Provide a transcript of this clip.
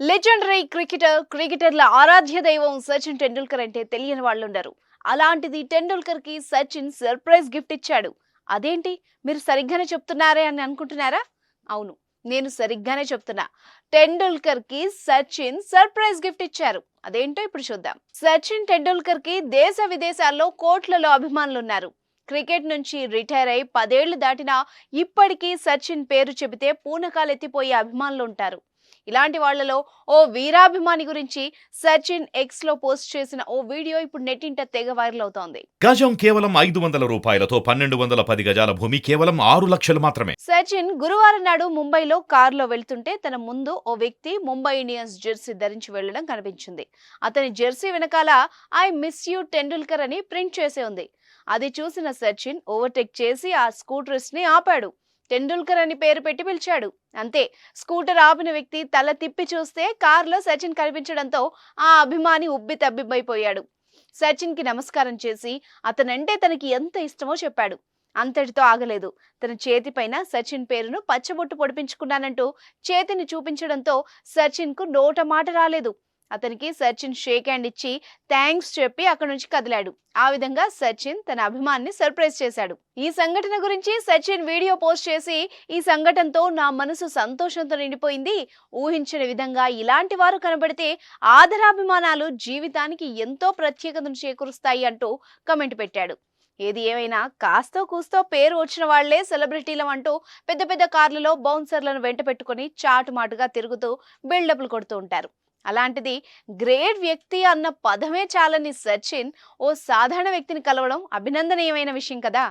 Legendary cricketer క్రికెటర్ల ఆరాధ్య దైవం సచిన్ టెండూల్కర్ అంటే తెలియని వాళ్ళు ఉండరు అలాంటిది టెండూల్కర్కి సచిన్ సర్ప్రైజ్ గిఫ్ట్ ఇచ్చాడు. అదేంటి? మీరు సరిగ్గానే చెప్తున్నారే అని అనుకుంటున్నారా? అవును నేను సరిగ్గానే చెప్తున్నా. టెండూల్కర్కి సచిన్ సర్ప్రైజ్ గిఫ్ట్ ఇచ్చారు. అదేంటో ఇప్పుడు చూద్దాం. సచిన్ టెండూల్కర్కి దేశ విదేశాల్లో కోట్లలో అభిమానులు ఉన్నారు క్రికెట్ నుంచి రిటైర్ అయి పదేళ్ళు దాటినా ఇప్పటికీ సచిన్ పేరు చెబితే పూనకాలెత్తిపోయే అభిమానులు ఉంటారు ఇలాంటి వాళ్ళలో ఓ వీరాభిమాని గురించి సచిన్ ఎక్స్లో పోస్ట్ చేసిన ఓ వీడియో ఇప్పుడు నెట్టింట తెగ వైరల్ అవుతోంది. గజం కేవలం ఐదు వందల రూపాయలతో పన్నెండు వందల పది గజాల భూమి కేవలం ఆరు లక్షలు మాత్రమే. సచిన్ గురువారం నాడు ముంబైలో కారులో వెళ్తుంటే తన ముందు ఓ వ్యక్తి ముంబై ఇండియన్స్ జెర్సీ ధరించి వెళ్ళడం కనిపించింది. అతని జెర్సీ వెనకాల ఐ మిస్ యూ టెండూల్కర్ అని ప్రింట్ చేసి ఉంది. అది చూసిన సచిన్ ఓవర్టేక్ చేసి ఆ స్కూటర్స్ని ఆపాడు. టెండూల్కర్ అని పేరు పెట్టి పిలిచాడు. అంతే స్కూటర్ ఆపిన వ్యక్తి తల తిప్పి చూస్తే కారులో సచిన్ కనిపించడంతో ఆ అభిమాని ఉబ్బి తబ్బిబ్బైపోయాడు. సచిన్కి నమస్కారం చేసి అతనంటే తనకి ఎంత ఇష్టమో చెప్పాడు. అంతటితో ఆగలేదు. తన చేతిపైన సచిన్ పేరును పచ్చబొట్టు పొడిపించుకున్నానంటూ చేతిని చూపించడంతో సచిన్కు నోట మాట రాలేదు. అతనికి సచిన్ షేక్ హ్యాండ్ ఇచ్చి థ్యాంక్స్ చెప్పి అక్కడి నుంచి కదిలాడు. ఆ విధంగా సచిన్ తన అభిమాన్ని సర్ప్రైజ్ చేశాడు. ఈ సంఘటన గురించి సచిన్ వీడియో పోస్ట్ చేసి ఈ సంఘటనతో నా మనసు సంతోషంతో నిండిపోయింది. ఊహించిన విధంగా ఇలాంటి వారు కనబడితే ఆదరాభిమానాలు జీవితానికి ఎంతో ప్రత్యేకతను చేకూరుస్తాయి అంటూ కమెంట్ పెట్టాడు. ఏది ఏమైనా కాస్తో కూస్తో పేరు వచ్చిన వాళ్ళే సెలబ్రిటీలం అంటూ పెద్ద పెద్ద కార్లలో బౌన్సర్లను వెంట పెట్టుకుని చాటుమాటుగా తిరుగుతూ బిల్డప్లు కొడుతూ ఉంటారు. అలాంటిది గ్రేట్ వ్యక్తి అన్న పదమే చాలని సచిన్ ఓ సాధారణ వ్యక్తిని కలవడం అభినందనీయమైన విషయం కదా.